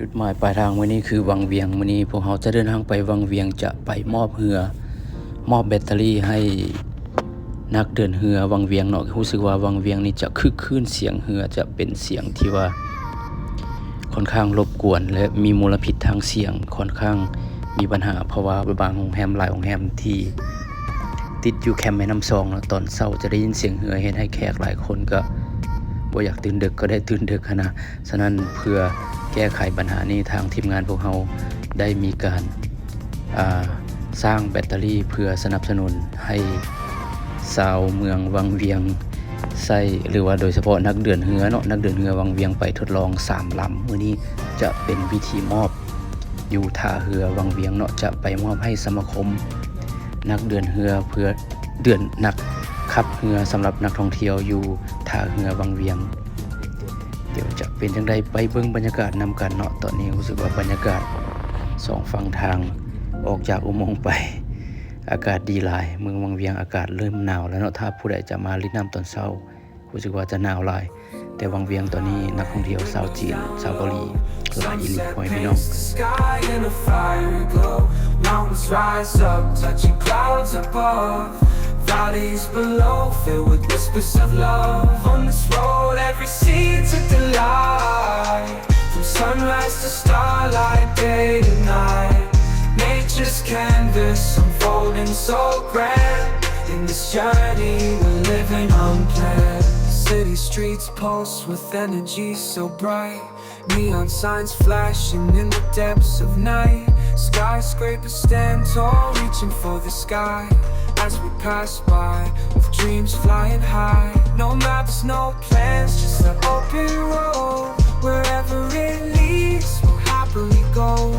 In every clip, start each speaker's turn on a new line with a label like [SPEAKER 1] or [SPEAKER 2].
[SPEAKER 1] จุดหมายปลายทางวันนี้คือวังเวียงวันนี้พวกเราจะเดินทางไปวังเวียงจะไปมอบเรือ มอบแบตเตอรี่ให้นักเดินเรือวังเวียงเนาะรู้สึกว่าวังเวียงนี่จะคึกคืนเสียงเรือจะเป็นเสียงที่ว่าค่อนข้างรบกวน และมีมลพิษทางเสียงค่อนข้างมีปัญหา เพราะว่าบางโรงแรมหลายโรงแรมที่ติดอยู่แคมป์แม่น้ำซองนะตอนเช้าจะได้ยินเสียงเหือเฮ็ดให้แขกหลายคนก็ บ่อยากตื่นดึกก็ได้ตื่นดึกนะฉะนั้นเพื่อแก้ไขปัญหานี้ทางทีมงานพวกเราได้มีการาสร้างแบตเตอรี่เพื่อสนับสนุนให้ชาวเมืองวังเวียงใส่หรือว่าโดยเฉพาะนักเดินเรือเนาะนักเดินเรือวังเวียงไปทดลองสามลำมื้อนี้จะเป็นวิธีมอบอยู่ท่าเรือวังเวียงเนาะจะไปมอบให้สมาคม นักเดินเรือเพื่อเดือนนัก ขับเรือสำหรับนักท่องเที่ยวอยู่ท่าเรือวังเวียง เดี๋ยวจะเป็นจังไดไปเบิ่งบรรยากาศนำกันเนาะตอนนี้รู้สึกว่าบรรยากาศสองฝั่งทางออกจากอุโมงค์ไป อากาศดีหลาย เมืองวังเวียงอากาศเริ่มหนาวแล้วเนาะถ้าผู้ใดจะมาลิดน้ำตอนเช้ารู้สึกว่าจะหนาวหลาย แต่วังเวียงตอนนี้นักท่องเที่ยวชาวจีนชาวเกาหลีหลายอีหลีพ่อแม่พี่น้อง
[SPEAKER 2] Mountains rise up, touching clouds above. Valleys below, filled with whispers of love. On this road, every seed's a delight. From sunrise to starlight, day to night. Nature's canvas unfolding so grand. In this journey, we're living unplanned. City streets pulse with energy so bright. Neon signs flashing in the depths of night. Skyscrapers stand tall, reaching for the sky. As we pass by, with dreams flying high. No maps, no plans, just an open road. Wherever it leads, we'll happily go.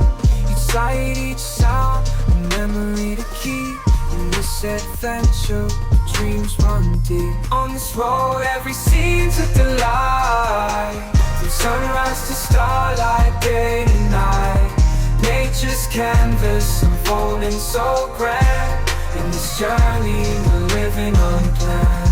[SPEAKER 2] Each sight, each sound, a memory to keep. In this adventure, dreams run deep. On this road, every scene's a delight. From sunrise to starlight, day and night. Nature's canvas unfolding so grand. In this journey, we're living unplanned.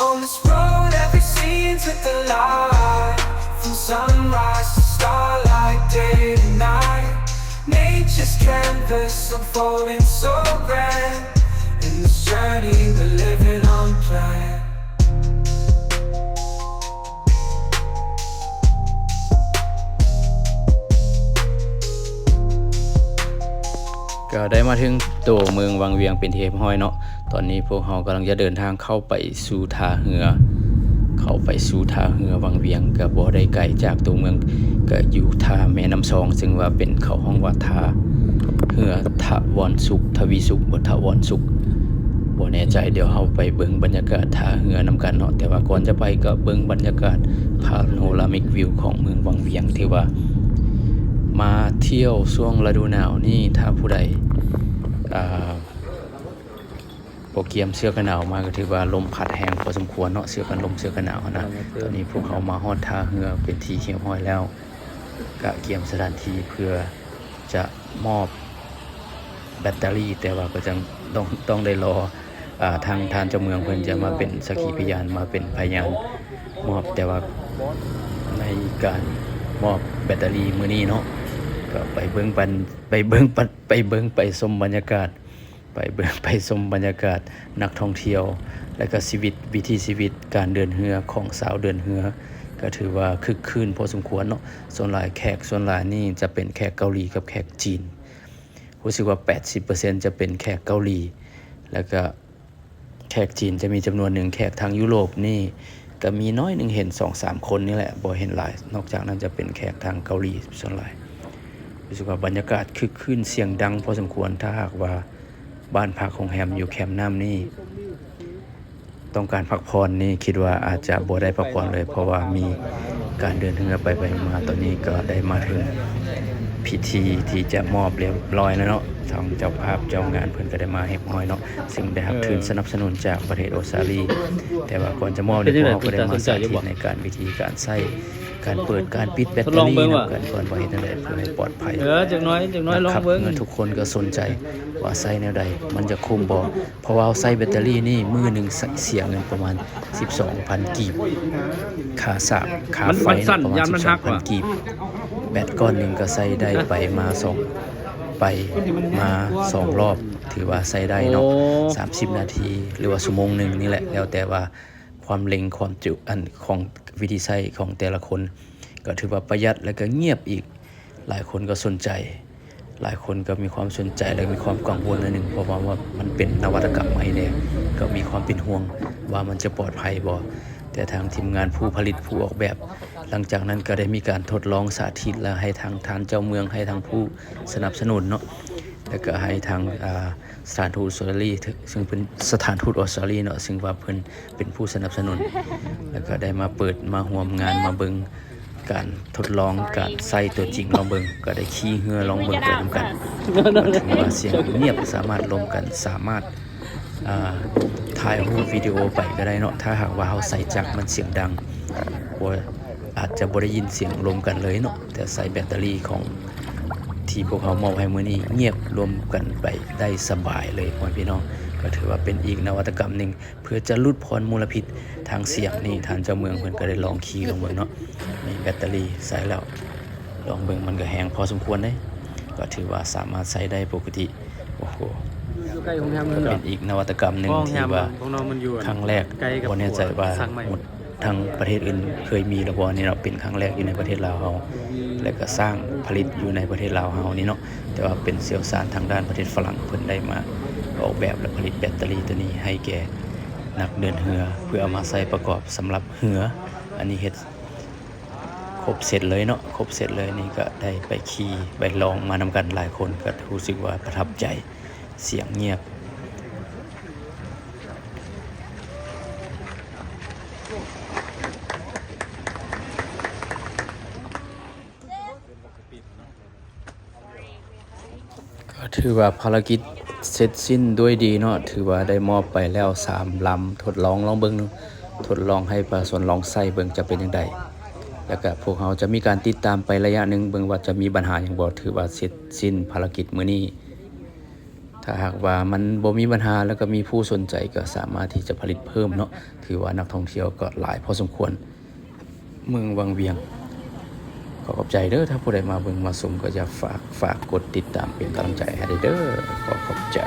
[SPEAKER 2] On this road, every scene's with the light. From sunrise to starlight, day to night. Nature's canvas unfolding so grand. In this journey, we're living unplanned.
[SPEAKER 1] ก็ได้มาถึงตัวเมืองวังเวียงเป็นที่เรียบร้อยเนาะ ตอนนี้พวกเรากำลังจะเดินทางเข้าไปสู่ท่าเรือ เข้าไปสู่ท่าเรือวังเวียงก็บ่ได้ไกลจากตัวเมืองก็อยู่ท่าแม่น้ำซอง ซึ่งว่าเป็นเขาห้องว่าท่าเรือทวรสุขทวีสุขบ่ทวรสุข บ่แน่ใจเดี๋ยวเฮาไปเบิ่งบรรยากาศท่าเรือนํกันเนาะแต่ว่าก่อนจะไปก็เบิ่งบรรยากาศพาโนรามิกวิวของเมืองวังเวียงที่ว่า มาเที่ยวช่วงฤดูหนาวนี่ถ้าผู้ใดอ่าโปรเกียมเสื้อกันหนาวมาก็ถือว่าลมพัดแห้งพอสมควรเนาะเสื้อกันลมเสื้อกันหนาวนะตอนนี้พวกเขามาฮอดท่าเรือเป็นทีเขียวห้อยแล้วกะเกียมสถานที่เพื่อจะมอบแบตเตอรี่ แต่ว่าก็จะต้องต้องได้รอ ทางทานเจ้าเมืองเพิ่นจะมาเป็นสักขีพยานมาเป็นพยานมอบแต่ว่าในการมอบแบตเตอรี่มือนี้เนาะก็ไปเบิ่งปันไปเบิ่งปันไปเบิ่งไปชมบรรยากาศ ไปเบิ่งไปชมบรรยากาศนักท่องเที่ยว และก็ชีวิตวิถีชีวิตการเดินเรือของสาวเดินเรือก็ถือว่าคึกคืนพอสมควรเนาะส่วนหลายแขกส่วนหลายนี่จะเป็นแขกเกาหลีกับแขกจีนรู้สึกว่า 80%จะเป็นแขกเกาหลี แล้วก็ ขกจีนจะมีจำนวนหนึ่งแขกทางยุโรปนี่ก็มีน้อยหนึ่งเห็นสองสามคนนี่แหละบ่เห็นหลาย นอกจากนั้นจะเป็นแขกทางเกาหลีส่วนใหลายรู้สึกว่าบรรยากาศคึกคืนเสียงดังพอสมควรถ้าหากว่าบ้านพักของแฮมอยู่แคมป์น้ำนี่ต้องการพักผ่อนนี่คิดว่าอาจจะบ่ได้พักผ่อนเลย เพราะว่ามีการเดินเรือไปไปมาตอนนี้ก็ได้มาถึง พิธีที่จะมอบเรียบร้อยแล้วเนาะทางเจ้าภาพเจ้างานเพิ่นก็ได้มาเฮ็บห้อยเนาะซึ่งได้รับทุนสนับสนุนจากประเทศออสเตรเลียแต่ว่าก่อนจะมอบเนี่ยพวกเขาก็ได้มาสาธิตในการวิธีการใช้การเปิดการปิดแบต
[SPEAKER 3] ทด
[SPEAKER 1] เต
[SPEAKER 3] ล
[SPEAKER 1] อ
[SPEAKER 3] อง
[SPEAKER 1] รี่
[SPEAKER 3] เบิ่ง
[SPEAKER 1] นำ
[SPEAKER 3] ว่ะ
[SPEAKER 1] กันก่อนบ่เฮ็ดจังไดเพื่อให้ปลอดภัย
[SPEAKER 3] เออจักหน้อยจักหน้อยลอง
[SPEAKER 1] นะครับ
[SPEAKER 3] เบิ่ง
[SPEAKER 1] เมื่อทุกคนก็สนใจว่าใส่แนวใด มันจะคุ้มบ่เพราะว่าใส่แบตเตอรี่นี่มือหนึงเสียเงินประมาณ 12,000 กีบค่าสากค่า
[SPEAKER 3] มัน
[SPEAKER 1] ไฟ
[SPEAKER 3] มันสั้น
[SPEAKER 1] ประมาณ
[SPEAKER 3] ยามมันหักว่ะ
[SPEAKER 1] 12,000 กีบ แบตก้อนหนึงก็ใส่ได้ไปมาสองไปมาสองรอบ ถือว่าใส่ได้เนาะ
[SPEAKER 3] โอ้
[SPEAKER 1] 30นาที หรือว่าชั่วโมงหนึงนี่แหละ แล้วแต่ว่าความเร็งความจุอันของวิธีใช้ของแต่ละคน ก็ถือว่าประหยัดแล้วก็เงียบอีก หลายคนก็สนใจ หลายคนก็มีความสนใจและมีความกังวลนิดนึงเพราะว่าว่ามันเป็นนวัตกรรมใหม่เนี่ยก็มีความเป็นห่วงว่ามันจะปลอดภัยบ่ แต่ทางทีมงานผู้ผลิตผู้ออกแบบ หลังจากนั้นก็ได้มีการทดลองสาธิตและให้ทางทานเจ้าเมืองให้ทางผู้สนับสนุนเนาะแล้วก็ให้ทางอ่าสถานทูตออสเตรเลียซึ่งเป็นสถานทูตออสเตรเลียเนาะซึ่งว่าเพิ่นเป็นผู้สนับสนุน แล้วก็ได้มาเปิดมาร่วมงานมาเบิงการทดลองการใส่ตัวจริงลองเบิงก็ได้ขี่เหือลองเบิงไปนำกันมันถือว่าเสียงเงียบสามารถลมกันสามารถอ่า ถ่ายรูปวิดีโอไปก็ได้เนาะถ้าหากว่าเราใส่จักมันเสียงดังบ่อาจจะบ่ได้ยินเสียงลมกันเลยเนาะแต่ใส่แบตเตอรี่ของที่พวกเขามอบให้มือนี้เงียบรวมกันไปได้สบายเลยพ่อพี่น้องก็ถือว่าเป็นอีกนวัตกรรมหนึ่งเพื่อจะลดพรมลพิษทางเสียงนี่ทางเจ้าเมืองเพิ่นก็ได้ลองขี่ลงเบิ่งเนาะมีแบตเตอรี่ใส่แล้วลองเบิ่งมันก็แห้งพอสมควรได้ก็ถือว่าสามารถใช้ได้ปกติโอ้โห
[SPEAKER 3] อยู่ใกล้โรงแรม
[SPEAKER 1] ก็
[SPEAKER 3] นั่นเหร
[SPEAKER 1] เป็
[SPEAKER 3] อน
[SPEAKER 1] อีกนวัตกรรมหนึ่ง
[SPEAKER 3] ห้องแร
[SPEAKER 1] ที่
[SPEAKER 3] ม
[SPEAKER 1] ว่า
[SPEAKER 3] ของน้องมันอยู่
[SPEAKER 1] ครั้งแรก
[SPEAKER 3] ใกล้กับ
[SPEAKER 1] วันนี้ใจว่า
[SPEAKER 3] สั่งใหม่
[SPEAKER 1] หมดทางประเทศอื่นเคยมีระบอนี่เราะเป็นครั้งแรกอยู่ในประเทศลาวเฮาและก็สร้างผลิตอยู่ในประเทศลาวเฮานี่เนาะแต่ว่าเป็นเซี่ยวซานทางด้านประเทศฝรั่งเพิ่นได้มาออกแบบและผลิตแบตเตอรี่ตัวนี้ให้แก่นักเดินเรือเพื่อเอามาใช้ประกอบสำหรับเรืออันนี้เฮ็ดครบเสร็จเลยเนาะครบเสร็จเลยนี่ก็ได้ไปขี่ไปลองมานำกันหลายคนก็รู้สึกว่าประทับใจ เสียงเงียบ ก็ถือว่าภารกิจเสร็จสิ้นด้วยดีเนาะถือว่าได้มอบไปแล้วสามลำทดลองลองเบิงทดลองให้ประชาชนลองใส่เบิ่งจะเป็นยังไงแล้วก็พวกเขาจะมีการติดตามไประยะหนึ่งเบิ่งว่าจะมีปัญหาอย่างบ่ถือว่าเสร็จสิ้นภารกิจมื้อนี้ ถ้าหากว่ามันบ่มีปัญหาแล้วก็มีผู้สนใจก็สามารถที่จะผลิตเพิ่มเนาะถือว่านักท่องเที่ยวก็หลายพอสมควร เมืองวังเวียง ขอขอบใจเด้อถ้าผู้ใดมาเบิ่งมาสมก็จะฝากฝากกดติดตามเป็นกำลังใจให้เด้อขอขอบใจ